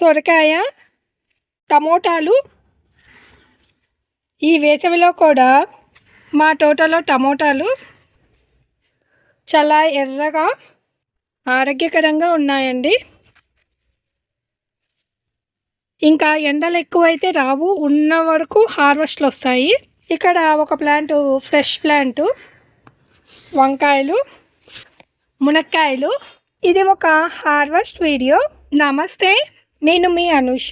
సొరకాయ టమోటాలు. ఈ వేసవిలో కూడా మా తోటలో టమోటాలు చాలా ఎర్రగా ఆరోగ్యకరంగా ఉన్నాయండి. ఇంకా ఎండలు ఎక్కువైతే రావు ఉన్న వరకు హార్వెస్ట్లు వస్తాయి. ఇక్కడ ఒక ప్లాంట్ ఫ్రెష్ ప్లాంట్ వంకాయలు మునక్కాయలు. ఇది ఒక హార్వెస్ట్ వీడియో. నమస్తే. నేను మీ అనుష.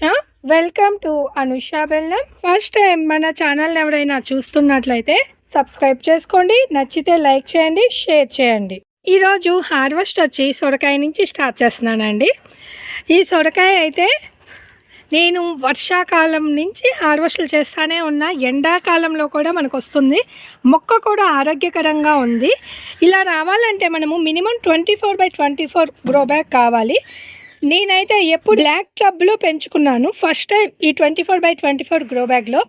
వెల్కమ్ టు అనుష బెల్లం. ఫస్ట్ టైం మన ఛానల్ని ఎవరైనా చూస్తున్నట్లయితే సబ్స్క్రైబ్ చేసుకోండి నచ్చితే లైక్ చేయండి షేర్ చేయండి. ఈరోజు హార్వెస్ట్ వచ్చి సొరకాయ నుంచి స్టార్ట్ చేస్తున్నానండి. ఈ సొరకాయ అయితే నేను వర్షాకాలం నుంచి హార్వెస్ట్లు చేస్తూనే ఉన్నా ఎండాకాలంలో కూడా మనకు వస్తుంది. మొక్క కూడా ఆరోగ్యకరంగా ఉంది. ఇలా రావాలంటే మనము minimum twenty four by twenty four grow bag కావాలి. నేనైతే ఎప్పుడు బ్లాక్ టబ్లో పెంచుకున్నాను. ఫస్ట్ టైం ఈ twenty four by twenty four grow బ్యాగ్లో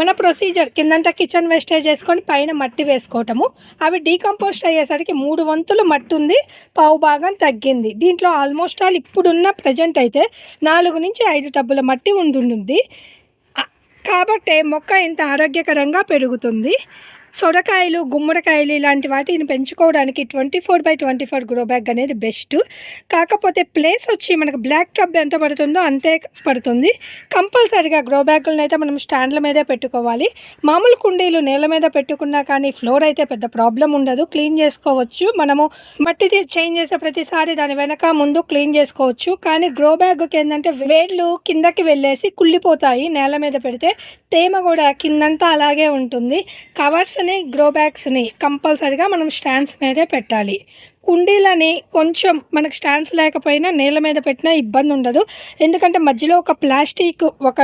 మన ప్రొసీజర్ కిందంతా కిచెన్ వేస్టేజ్ చేసుకొని పైన మట్టి వేసుకోవటము. అవి డీకంపోస్ట్ అయ్యేసరికి మూడు వంతులు మట్టి ఉంది పావు భాగం తగ్గింది. దీంట్లో ఆల్మోస్ట్ ఆల్ ఇప్పుడున్న ప్రజెంట్ అయితే నాలుగు నుంచి ఐదు టబ్బుల మట్టి ఉండుంటుంది ఆ- కాబట్టే మొక్క ఇంత ఆరోగ్యకరంగా పెరుగుతుంది. సొరకాయలు గుమ్మడికాయలు ఇలాంటి వాటిని పెంచుకోవడానికి twenty four by twenty four grow bag అనేది బెస్ట్. కాకపోతే ప్లేస్ వచ్చి మనకు బ్లాక్ టబ్ ఎంత పడుతుందో అంతే పడుతుంది. కంపల్సరీగా గ్రో బ్యాగులను అయితే మనం స్టాండ్ల మీదే పెట్టుకోవాలి. మామూలు కుండీలు నేల మీద పెట్టుకున్నా కానీ ఫ్లోర్ అయితే పెద్ద ప్రాబ్లం ఉండదు. క్లీన్ చేసుకోవచ్చు. మనము మట్టి చేంజ్ చేసే ప్రతిసారి దాని వెనక ముందు క్లీన్ చేసుకోవచ్చు. కానీ గ్రో బ్యాగ్కి ఏంటంటే వేళ్ళు కిందకి వెళ్ళేసి కుళ్ళిపోతాయి నేల మీద పెడితే. తేమ కూడా కిందంతా అలాగే ఉంటుంది. కవర్స్ కవర్స్ని గ్రో బ్యాగ్స్ని కంపల్సరిగా మనం స్టాండ్స్ మీదే పెట్టాలి. కుండీలని కొంచెం మనకు స్టాండ్స్ లేకపోయినా నేల మీద పెట్టినా ఇబ్బంది ఉండదు. ఎందుకంటే మధ్యలో ఒక ప్లాస్టిక్ ఒక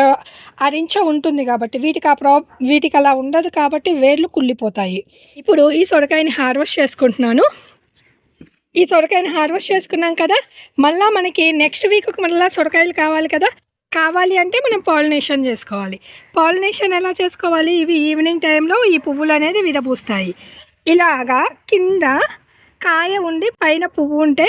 అరించ ఉంటుంది కాబట్టి వీటికి ఆ ప్రా వీటికి అలా ఉండదు కాబట్టి వేర్లు కుళ్ళిపోతాయి. ఇప్పుడు ఈ సొరకాయని హార్వెస్ట్ చేసుకుంటున్నాను. ఈ సొరకాయని హార్వెస్ట్ చేసుకున్నాం కదా మళ్ళీ మనకి నెక్స్ట్ వీక్కి మళ్ళీ సొరకాయలు కావాలి కదా. కావాలి అంటే మనం పాలినేషన్ చేసుకోవాలి. పాలినేషన్ ఎలా చేసుకోవాలి? ఇవి ఈవినింగ్ టైంలో ఈ పువ్వులు అనేది విరబూస్తాయి. ఇలాగా కింద కాయ ఉండి పైన పువ్వు ఉంటే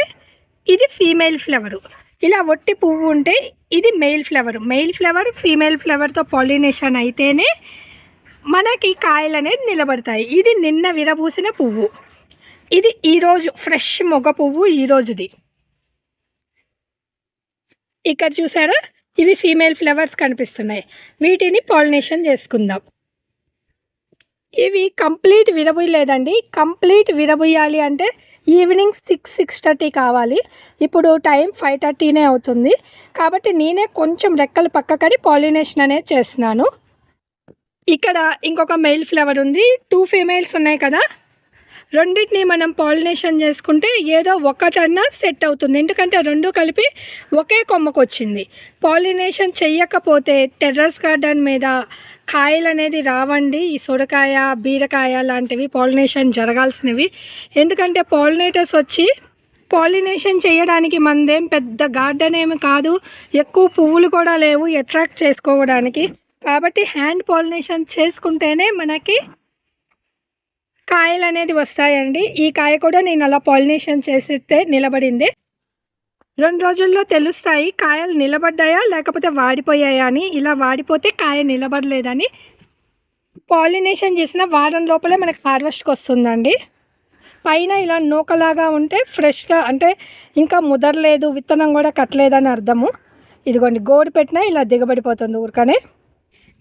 ఇది ఫీమేల్ ఫ్లవరు. ఇలా ఒట్టి పువ్వు ఉంటే ఇది male flower. Male flower female ఫ్లవర్తో pollination అయితేనే మనకి కాయలు అనేది నిలబడతాయి. ఇది నిన్న విరబూసిన పువ్వు. ఇది ఈరోజు ఫ్రెష్ మొగ పువ్వు ఈరోజుది. ఇక్కడ చూసారా? ఇవి ఫీమేల్ ఫ్లవర్స్ కనిపిస్తున్నాయి. వీటిని పాలినేషన్ చేసుకుందాం. ఇవి కంప్లీట్ విరబుయ్యలేదండి. కంప్లీట్ విరబుయ్యాలి అంటే ఈవినింగ్ సిక్స్ సిక్స్ థర్టీ కావాలి. ఇప్పుడు టైం ఫైవ్ థర్టీనే అవుతుంది. కాబట్టి నేనే కొంచెం రెక్కలు పక్కకడి పాలినేషన్ అనేది చేస్తున్నాను. ఇక్కడ ఇంకొక మెయిల్ ఫ్లవర్ ఉంది. టూ ఫీమేల్స్ ఉన్నాయి కదా. రెండింటిని మనం పాలినేషన్ చేసుకుంటే ఏదో ఒకటన్నా సెట్ అవుతుంది. ఎందుకంటే రెండు కలిపి ఒకే కొమ్మకు వచ్చింది పాలినేషన్ చెయ్యకపోతే టెర్రస్ గార్డెన్ మీద కాయలు అనేది రావండి. ఈ సొరకాయ బీరకాయ లాంటివి పాలినేషన్ జరగాల్సినవి. ఎందుకంటే పాలినేటర్స్ వచ్చి పాలినేషన్ చేయడానికి మనదేం పెద్ద గార్డెన్ ఏమి కాదు. ఎక్కువ పువ్వులు కూడా లేవు అట్రాక్ట్ చేసుకోవడానికి. కాబట్టి హ్యాండ్ పాలినేషన్ చేసుకుంటేనే మనకి కాయలు అనేది వస్తాయండి. ఈ కాయ కూడా నేను అలా పాలినేషన్ చేసేస్తే నిలబడింది. రెండు రోజుల్లో తెలుస్తాయి కాయలు నిలబడ్డాయా లేకపోతే వాడిపోయాయా అని. ఇలా వాడిపోతే కాయ నిలబడలేదని. పాలినేషన్ చేసిన వారం లోపలే మనకు హార్వెస్ట్కి వస్తుందండి. పైన ఇలా నూకలాగా ఉంటే ఫ్రెష్గా అంటే ఇంకా ముదరలేదు విత్తనం కూడా కట్టలేదని అర్థము. ఇదిగోండి గోడు పెట్టినా ఇలా దిగబడిపోతుంది ఊరికనే.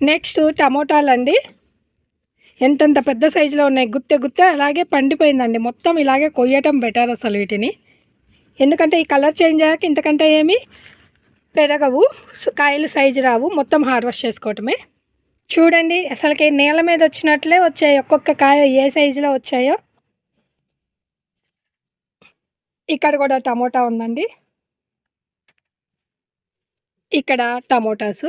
నెక్స్ట్ టమోటాలు అండి ఎంతెంత పెద్ద సైజులో ఉన్నాయి గుత్తె గుత్తె అలాగే పండిపోయిందండి. మొత్తం ఇలాగే కొయ్యటం బెటర్ అసలు వీటిని. ఎందుకంటే ఈ కలర్ చేంజ్ అయ్యాక ఇంతకంటే ఏమి పెరగవు కాయలు సైజు రావు మొత్తం హార్వెస్ట్ చేసుకోవటమే. చూడండి అసలుకి నేల మీద వచ్చినట్లే వచ్చాయి ఒక్కొక్క కాయ ఏ సైజులో వచ్చాయో. ఇక్కడ కూడా టమోటా ఉందండి. ఇక్కడ టమోటాసు.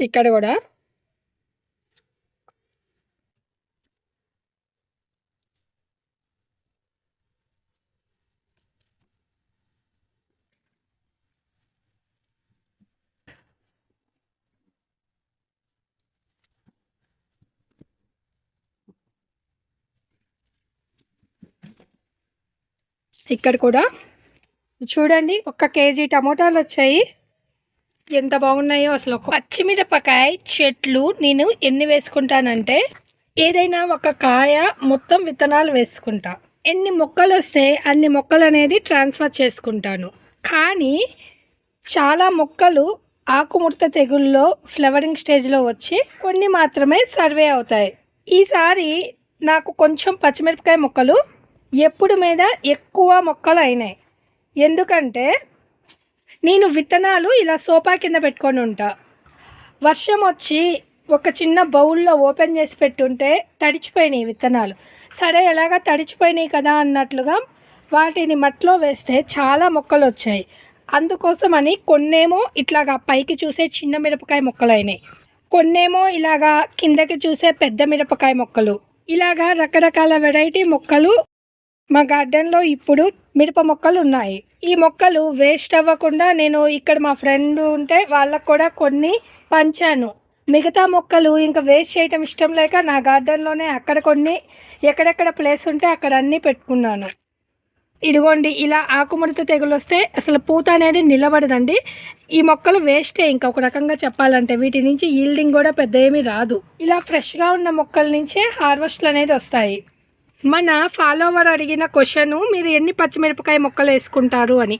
ఇక్కడ కూడా. ఇక్కడ కూడా. చూడండి ఒక కేజీ టమోటాలు వచ్చాయి ఎంత బాగున్నాయో అసలు ఒక పచ్చిమిరపకాయ చెట్లు నేను ఎన్ని వేసుకుంటానంటే ఏదైనా ఒక కాయ మొత్తం విత్తనాలు వేసుకుంటా. ఎన్ని మొక్కలు వస్తే అన్ని మొక్కలు అనేది ట్రాన్స్ఫర్ చేసుకుంటాను. కానీ చాలా మొక్కలు ఆకుముడత తెగుల్లో ఫ్లవరింగ్ స్టేజ్లో వచ్చి కొన్ని మాత్రమే సర్వే అవుతాయి. ఈసారి నాకు కొంచెం పచ్చిమిరపకాయ మొక్కలు ఎప్పుడు మీద ఎక్కువ మొక్కలు అయినాయి. ఎందుకంటే నేను విత్తనాలు ఇలా సోఫా కింద పెట్టుకొని ఉంటా. వర్షం వచ్చి ఒక చిన్న బౌల్లో ఓపెన్ చేసి పెట్టుంటే తడిచిపోయినాయి విత్తనాలు. సరే ఎలాగా తడిచిపోయినాయి కదా అన్నట్లుగా వాటిని మట్లో వేస్తే చాలా మొక్కలు వచ్చాయి. అందుకోసమని కొన్నేమో ఇట్లాగా పైకి చూసే చిన్న మిరపకాయ మొక్కలు అయినాయి కొన్నేమో ఇలాగా కిందకి చూసే పెద్ద మిరపకాయ మొక్కలు. ఇలాగా రకరకాల వెరైటీ మొక్కలు మా గార్డెన్లో ఇప్పుడు మిరప మొక్కలు ఉన్నాయి. ఈ మొక్కలు వేస్ట్ అవ్వకుండా నేను ఇక్కడ మా ఫ్రెండ్ ఉంటే వాళ్ళకు కూడా కొన్ని పంచాను. మిగతా మొక్కలు ఇంకా వేస్ట్ చేయటం ఇష్టం లేక నా గార్డెన్లోనే అక్కడ కొన్ని ఎక్కడెక్కడ ప్లేస్ ఉంటే అక్కడ అన్నీ పెట్టుకున్నాను. ఇదిగోండి ఇలా ఆకుముడత తెగులు వస్తే అసలు పూత అనేది నిలబడదండి. ఈ మొక్కలు వేస్టే ఇంకా ఒక రకంగా చెప్పాలంటే వీటి నుంచి ఈల్డింగ్ కూడా పెద్ద ఏమీ రాదు. ఇలా ఫ్రెష్గా ఉన్న మొక్కల నుంచే హార్వెస్ట్లు అనేది వస్తాయి. మన ఫాలోవర్ అడిగిన క్వశ్చను మీరు ఎన్ని పచ్చిమిరపకాయ మొక్కలు వేసుకుంటారు అని.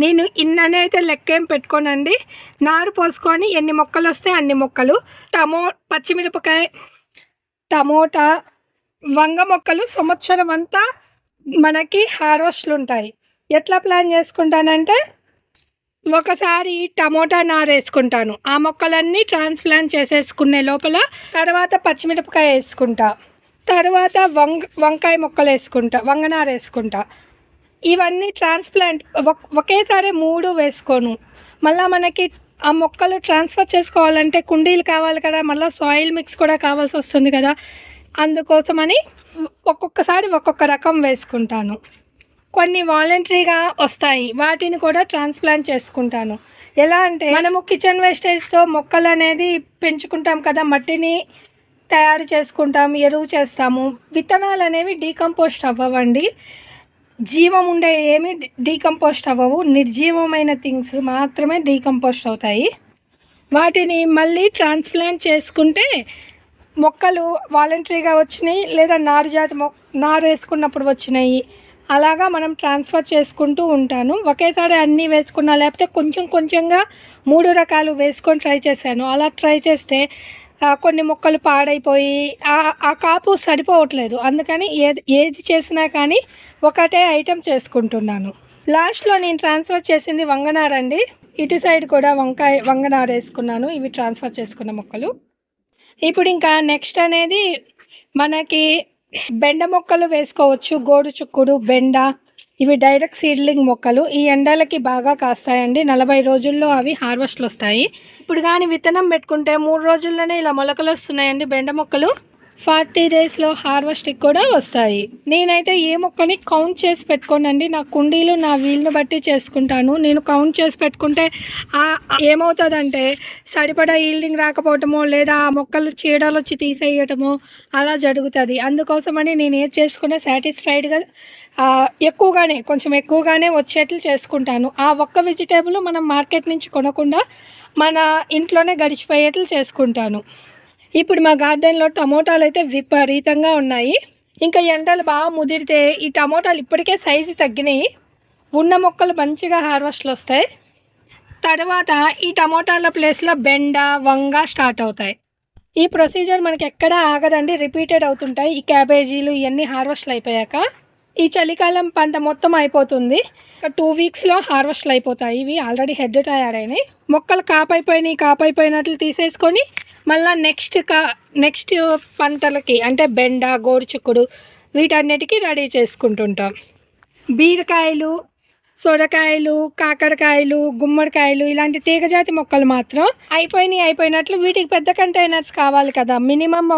నేను ఇన్ననే అయితే లెక్కేం పెట్టుకోనండి. నారు పోసుకొని ఎన్ని మొక్కలు వస్తే అన్ని మొక్కలు. టమో పచ్చిమిరపకాయ టమోటా వంగ మొక్కలు సంవత్సరం అంతా మనకి హార్వెస్ట్లు ఉంటాయి. ఎట్లా ప్లాన్ చేసుకుంటానంటే ఒకసారి టమోటా నారు వేసుకుంటాను. ఆ మొక్కలన్నీ ట్రాన్స్ప్లాంట్ చేసేసుకునే లోపల తర్వాత పచ్చిమిరపకాయ వేసుకుంటా. తర్వాత వంగ వంకాయ మొక్కలు వేసుకుంటా వంగనార వేసుకుంటా. ఇవన్నీ ట్రాన్స్ప్లాంట్ ఒకేసారి మూడు వేసుకోను. మళ్ళీ మనకి ఆ మొక్కలు ట్రాన్స్ఫర్ చేసుకోవాలంటే కుండీలు కావాలి కదా మళ్ళీ సాయిల్ మిక్స్ కూడా కావాల్సి వస్తుంది కదా. అందుకోసమని ఒక్కొక్కసారి ఒక్కొక్క రకం వేసుకుంటాను. కొన్ని వాలంటరీగా వస్తాయి వాటిని కూడా ట్రాన్స్ప్లాంట్ చేసుకుంటాను. ఎలా అంటే మనము కిచెన్ వేస్టేజ్తో మొక్కలు అనేది పెంచుకుంటాం కదా మట్టిని తయారు చేసుకుంటాం ఎరువు చేస్తాము. విత్తనాలు అనేవి డీకంపోస్ట్ అవ్వవండి. జీవం ఉండే ఏమి డీకంపోస్ట్ అవ్వవు. నిర్జీవమైన థింగ్స్ మాత్రమే డీకంపోస్ట్ అవుతాయి. వాటిని మళ్ళీ ట్రాన్స్ప్లాంట్ చేసుకుంటే మొక్కలు వాలంటరీగా వచ్చినాయి లేదా నారు జాతి మొ నారు వేసుకున్నప్పుడు వచ్చినాయి. అలాగా మనం ట్రాన్స్ఫర్ చేసుకుంటూ ఉంటాను. ఒకేసారి అన్నీ వేసుకున్నా లేకపోతే కొంచెం కొంచెంగా మూడు రకాలు వేసుకొని ట్రై చేశాను. అలా ట్రై చేస్తే కొన్ని మొక్కలు పాడైపోయి ఆ- ఆ కాపు సరిపోవట్లేదు. అందుకని ఏది ఏది చేసినా కానీ ఒకటే ఐటెం చేసుకుంటున్నాను. లాస్ట్లో నేను ట్రాన్స్ఫర్ చేసింది వంగనారండి ఇటు సైడ్ కూడా వంకాయ వంగనార వేసుకున్నాను. ఇవి ట్రాన్స్ఫర్ చేసుకున్న మొక్కలు. ఇప్పుడు ఇంకా నెక్స్ట్ అనేది మనకి బెండ మొక్కలు వేసుకోవచ్చు. గోడు చుక్కుడు బెండ ఇవి డైరెక్ట్ సీడ్లింగ్ మొక్కలు. ఈ ఎండలకి బాగా కాస్తాయండి. నలభై రోజుల్లో అవి హార్వెస్ట్లు వస్తాయి ఇప్పుడు కానీ విత్తనం పెట్టుకుంటే మూడు రోజుల్లోనే ఇలా మొలకలు వస్తున్నాయండి బెండ మొక్కలు. ఫార్టీ డేస్లో హార్వెస్టింగ్ కూడా వస్తాయి. నేనైతే ఏ మొక్కని కౌంట్ చేసి పెట్టుకోనండి. నా కుండీలు నా వీళ్ళను బట్టి చేసుకుంటాను. నేను కౌంట్ చేసి పెట్టుకుంటే ఏమవుతుందంటే సరిపడా ఈల్డింగ్ రాకపోవటమో లేదా ఆ మొక్కలు చీడలు వచ్చి తీసేయటమో అలా జరుగుతుంది. అందుకోసమని నేను ఏది చేసుకున్నా సాటిస్ఫైడ్గా ఎక్కువగానే కొంచెం ఎక్కువగానే వచ్చేట్లు చేసుకుంటాను. ఆ ఒక్క వెజిటేబుల్ మనం మార్కెట్ నుంచి కొనకుండా మన ఇంట్లోనే గడిచిపోయేట్లు చేసుకుంటాను. ఇప్పుడు మా గార్డెన్లో టమోటాలు అయితే విపరీతంగా ఉన్నాయి. ఇంకా ఎండలు బాగా ముదిరితే ఈ టమోటాలు ఇప్పటికే సైజు తగ్గినాయి. ఉన్న మొక్కలు మంచిగా హార్వెస్ట్లు వస్తాయి. తర్వాత ఈ టమోటాల ప్లేస్లో బెండ వంగ స్టార్ట్ అవుతాయి. ఈ ప్రొసీజర్ మనకి ఎక్కడ ఆగదండి రిపీటెడ్ అవుతుంటాయి. ఈ క్యాబేజీలు ఇవన్నీ హార్వెస్ట్లు అయిపోయాక ఈ చలికాలం పంట మొత్తం అయిపోతుంది. ఒక టూ వీక్స్లో హార్వెస్ట్లు అయిపోతాయి. ఇవి ఆల్రెడీ హెడ్ తయారైనాయి. మొక్కలు కాపైపోయినాయి కాపైపోయినట్లు తీసేసుకొని మళ్ళీ నెక్స్ట్ కా నెక్స్ట్ పంటలకి అంటే బెండ గోరుచుక్కుడు వీటన్నిటికీ రెడీ చేసుకుంటుంటాం. బీరకాయలు సొరకాయలు కాకరకాయలు గుమ్మడికాయలు ఇలాంటి తీగజాతి మొక్కలు మాత్రం అయిపోయినాయి అయిపోయినట్లు వీటికి పెద్ద కంటైనర్స్ కావాలి కదా. Minimum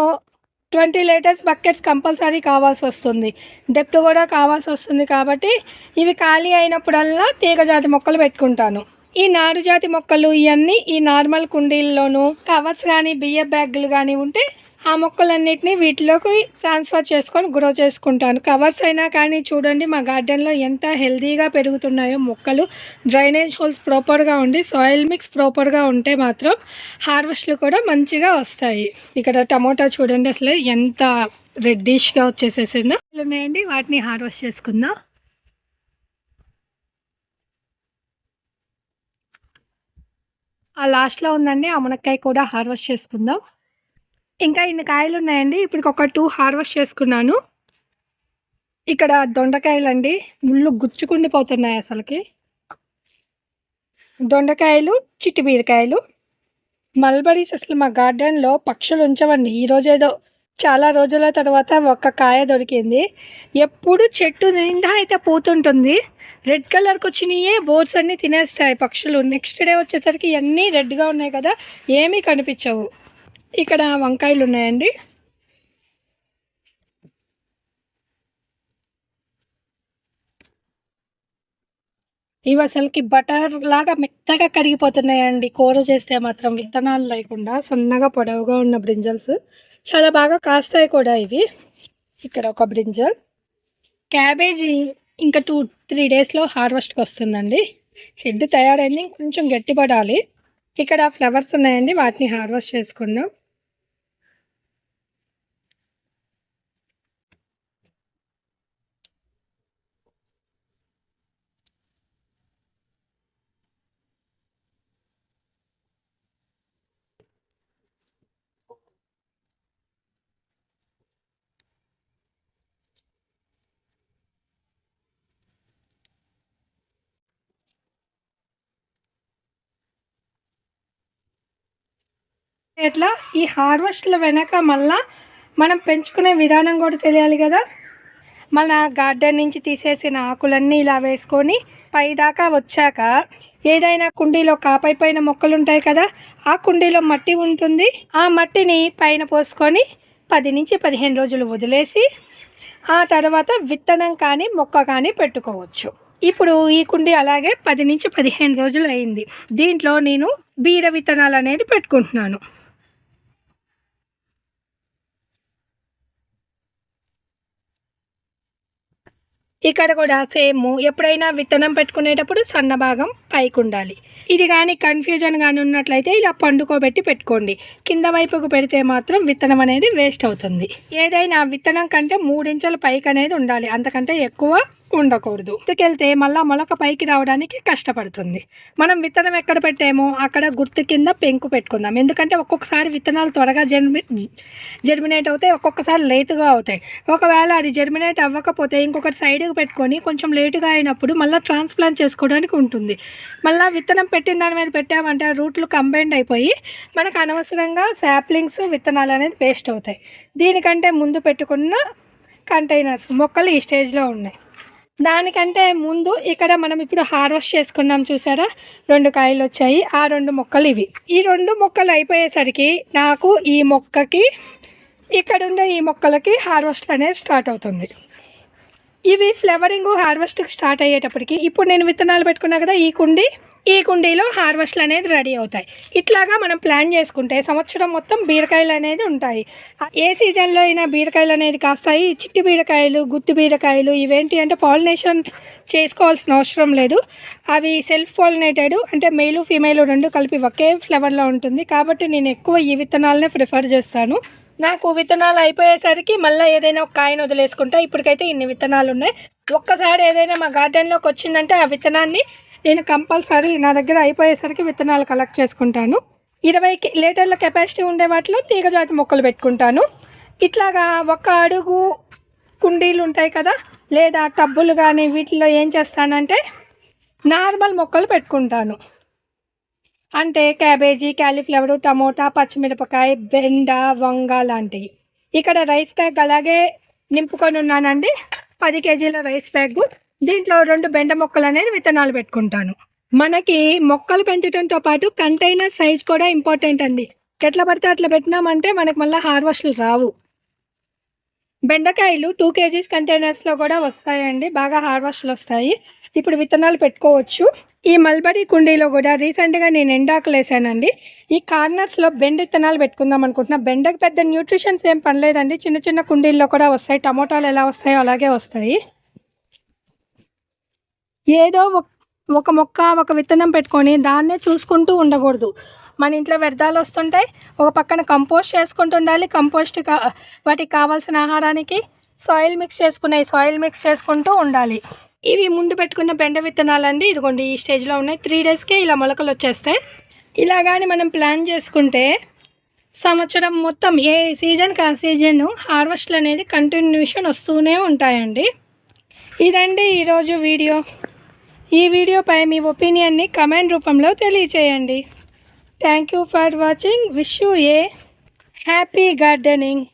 twenty litres buckets compulsory కావాల్సి వస్తుంది. డెప్త్ కూడా కావాల్సి వస్తుంది కాబట్టి ఇవి ఖాళీ అయినప్పుడల్లా తీగజాతి మొక్కలు పెట్టుకుంటాను. ఈ నారుజాతి మొక్కలు ఇవన్నీ ఈ నార్మల్ కుండీల్లోనూ కవర్స్ కానీ బియ్య బ్యాగులు కానీ ఉంటే ఆ మొక్కలన్నిటిని వీటిలోకి ట్రాన్స్ఫర్ చేసుకొని గ్రో చేసుకుంటాను. కవర్స్ అయినా కానీ చూడండి మా గార్డెన్లో ఎంత హెల్తీగా పెరుగుతున్నాయో మొక్కలు. డ్రైనేజ్ హోల్స్ ప్రాపర్గా ఉండి సాయిల్ మిక్స్ ప్రాపర్గా ఉంటే మాత్రం హార్వెస్ట్లు కూడా మంచిగా వస్తాయి. ఇక్కడ టమోటా చూడండి అసలు ఎంత రెడ్డిష్గా వచ్చేసేసిందో. ఉన్నాయండి వాటిని హార్వెస్ట్ చేసుకుందాం. ఆ లాస్ట్లో ఉందండి ఆ మునక్కాయ కూడా హార్వెస్ట్ చేసుకుందాం. ఇంకా ఇన్ని కాయలు ఉన్నాయండి ఇప్పుడు ఒక టూ హార్వెస్ట్ చేసుకున్నాను. ఇక్కడ దొండకాయలు అండి ముళ్ళు గుచ్చుకుండిపోతున్నాయి అసలుకి. దొండకాయలు చిట్టి బీరకాయలు. మల్బరీస్ అసలు మా గార్డెన్లో పక్షులు ఉంచవండి ఈరోజేదో ఏదో చాలా రోజుల తర్వాత ఒక్క కాయ దొరికింది. ఎప్పుడు చెట్టు నిండా అయితే పోతుంటుంది. రెడ్ కలర్కి వచ్చినాయే బోర్డ్స్ అన్నీ తినేస్తాయి పక్షులు. నెక్స్ట్ డే వచ్చేసరికి ఇవన్నీ రెడ్గా ఉన్నాయి కదా ఏమీ కనిపించవు. ఇక్కడ వంకాయలు ఉన్నాయండి. ఇవి అసలుకి బటర్ లాగా మెత్తగా కరిగిపోతున్నాయండి. కూర చేస్తే మాత్రం విత్తనాలు లేకుండా సన్నగా పొడవుగా ఉన్న బ్రింజల్స్. చాలా బాగా కాస్తాయి కూడా ఇవి. ఇక్కడ ఒక బ్రింజల్. క్యాబేజీ ఇంకా టూ త్రీ డేస్లో హార్వెస్ట్కి వస్తుందండి. హెడ్ తయారైంది కొంచెం గట్టిపడాలి. ఇక్కడ ఫ్లవర్స్ ఉన్నాయండి వాటిని హార్వెస్ట్ చేసుకుందాం. ఎట్లా? ఈ హార్వెస్ట్ల వెనక మళ్ళా మనం పెంచుకునే విధానం కూడా తెలియాలి కదా. మన గార్డెన్ నుంచి తీసేసిన ఆకులన్నీ ఇలా వేసుకొని పైదాకా వచ్చాక ఏదైనా కుండీలో కాపైపోయిన మొక్కలు ఉంటాయి కదా ఆ కుండీలో మట్టి ఉంటుంది. ఆ మట్టిని పైన పోసుకొని పది నుంచి పదిహేను రోజులు వదిలేసి ఆ తర్వాత విత్తనం కానీ మొక్క కానీ పెట్టుకోవచ్చు. ఇప్పుడు ఈ కుండీ అలాగే పది నుంచి పదిహేను రోజులు అయింది. దీంట్లో నేను బీర విత్తనాలు అనేది పెట్టుకుంటున్నాను. ఇక్కడ కూడా సేమ్ ఎప్పుడైనా విత్తనం పెట్టుకునేటప్పుడు సన్న భాగం పైకి ఉండాలి ఇది కానీ కన్ఫ్యూజన్ కానీ ఉన్నట్లయితే ఇలా పండుకోబెట్టి పెట్టుకోండి. కింద వైపుకు పెడితే మాత్రం విత్తనం అనేది వేస్ట్ అవుతుంది. ఏదైనా విత్తనం కంటే మూడించెల పైకి అనేది ఉండాలి. అంతకంటే ఎక్కువ ఉండకూడదు. గుర్తుకెళ్తే మళ్ళీ మొలక పైకి రావడానికి కష్టపడుతుంది. మనం విత్తనం ఎక్కడ పెట్టామో అక్కడ గుర్తు కింద పెంకు పెట్టుకుందాం. ఎందుకంటే ఒక్కొక్కసారి విత్తనాలు త్వరగా జర్మి జర్మినేట్ అవుతాయి ఒక్కొక్కసారి లేటుగా అవుతాయి. ఒకవేళ అది జర్మినేట్ అవ్వకపోతే ఇంకొకటి సైడ్కి పెట్టుకొని కొంచెం లేటుగా అయినప్పుడు మళ్ళీ ట్రాన్స్ప్లాంట్ చేసుకోవడానికి ఉంటుంది. మళ్ళీ విత్తనం పెట్టిన దాని మీద పెట్టామంటే రూట్లు కంబైండ్ అయిపోయి మనకు అనవసరంగా శాప్లింగ్స్ విత్తనాలు అనేది వేస్ట్ అవుతాయి. దీనికంటే ముందు పెట్టుకున్న కంటైనర్స్ మొక్కలు ఈ స్టేజ్లో ఉన్నాయి. దానికంటే ముందు ఇక్కడ మనం ఇప్పుడు హార్వెస్ట్ చేసుకున్నాం చూసారా? రెండు కాయలు వచ్చాయి. ఆ రెండు మొక్కలు ఇవి. ఈ రెండు మొక్కలు అయిపోయేసరికి నాకు ఈ మొక్కకి ఇక్కడున్న ఈ మొక్కలకి హార్వెస్ట్ అనేది స్టార్ట్ అవుతుంది. ఇవి ఫ్లవరింగ్ హార్వెస్ట్కి స్టార్ట్ అయ్యేటప్పటికి ఇప్పుడు నేను విత్తనాలు పెట్టుకున్నా కదా ఈ కుండి ఈ కుండీలో హార్వెస్ట్లు అనేది రెడీ అవుతాయి. ఇట్లాగా మనం ప్లాన్ చేసుకుంటే సంవత్సరం మొత్తం బీరకాయలు అనేది ఉంటాయి. ఏ సీజన్లో అయినా బీరకాయలు అనేది కాస్తాయి. చిట్టి బీరకాయలు గుత్తి బీరకాయలు ఇవేంటి అంటే పాలినేషన్ చేసుకోవాల్సిన అవసరం లేదు. అవి సెల్ఫ్ పాలినేటెడ్ అంటే మేలు ఫీమేల్ రెండు కలిపి ఒకే ఫ్లేవర్లో ఉంటుంది. కాబట్టి నేను ఎక్కువ ఈ విత్తనాలనే ప్రిఫర్ చేస్తాను. నాకు విత్తనాలు అయిపోయేసరికి మళ్ళీ ఏదైనా ఒక కాయను వదిలేసుకుంటా. ఇప్పటికైతే ఇన్ని విత్తనాలు ఉన్నాయి ఒక్కసారి ఏదైనా మా గార్డెన్లోకి వచ్చిందంటే ఆ విత్తనాన్ని నేను కంపల్సరీ నా దగ్గర అయిపోయేసరికి విత్తనాలు కలెక్ట్ చేసుకుంటాను. ఇరవై లీటర్ల కెపాసిటీ ఉండే వాటిలో తీగజాతి మొక్కలు పెట్టుకుంటాను. ఇట్లాగా ఒక అడుగు కుండీలు ఉంటాయి కదా లేదా టబ్బులు కానీ వీటిలో ఏం చేస్తానంటే నార్మల్ మొక్కలు పెట్టుకుంటాను. అంటే క్యాబేజీ క్యాలీఫ్లవర్ టమోటా పచ్చిమిరపకాయ బెండ వంగ లాంటివి. ఇక్కడ రైస్ బ్యాగ్ అలాగే నింపుకొని ఉన్నానండి. పది కేజీల రైస్ బ్యాగ్. దీంట్లో రెండు బెండ మొక్కలు అనేది విత్తనాలు పెట్టుకుంటాను. మనకి మొక్కలు పెంచడంతో పాటు కంటైనర్ సైజ్ కూడా ఇంపార్టెంట్ అండి. ఎట్లా పడితే అట్లా పెట్టినామంటే మనకు మళ్ళీ హార్వెస్ట్లు రావు. బెండకాయలు టూ కేజీస్ కంటైనర్స్లో కూడా వస్తాయండి. బాగా హార్వెస్ట్లు వస్తాయి. ఇప్పుడు విత్తనాలు పెట్టుకోవచ్చు. ఈ మల్బరీ కుండీలో కూడా రీసెంట్గా నేను ఎండాకులు వేసానండి ఈ కార్నర్స్లో బెండ విత్తనాలు పెట్టుకుందాం అనుకుంటున్నా. బెండకు పెద్ద న్యూట్రిషన్స్ ఏం పనిలేదండి చిన్న చిన్న కుండీల్లో కూడా వస్తాయి. టమోటాలు ఎలా వస్తాయో అలాగే వస్తాయి. ఏదో ఒక ఒక మొక్క ఒక విత్తనం పెట్టుకొని దాన్నే చూసుకుంటూ ఉండకూడదు. మన ఇంట్లో వ్యర్థాలు వస్తుంటాయి. ఒక పక్కన కంపోస్ట్ చేసుకుంటుండాలి కంపోస్ట్ కా వాటికి కావాల్సిన ఆహారానికి సాయిల్ మిక్స్ చేసుకునే సాయిల్ మిక్స్ చేసుకుంటూ ఉండాలి. ఇవి ముందు పెట్టుకున్న బెండ విత్తనాలండి. ఇదిగోండి ఈ స్టేజ్లో ఉన్నాయి. త్రీ డేస్కే ఇలా మొలకలు వచ్చేస్తాయి. ఇలా కానీ మనం ప్లాన్ చేసుకుంటే సంవత్సరం మొత్తం ఏ సీజన్కి ఆ సీజన్ హార్వెస్ట్లు అనేది కంటిన్యూషన్ వస్తూనే ఉంటాయండి. ఇదండి ఈరోజు వీడియో. ఈ వీడియోపై మీ ఒపీనియన్ని కమెంట్ రూపంలో తెలియచేయండి. Thank you for watching. Wish you a happy gardening.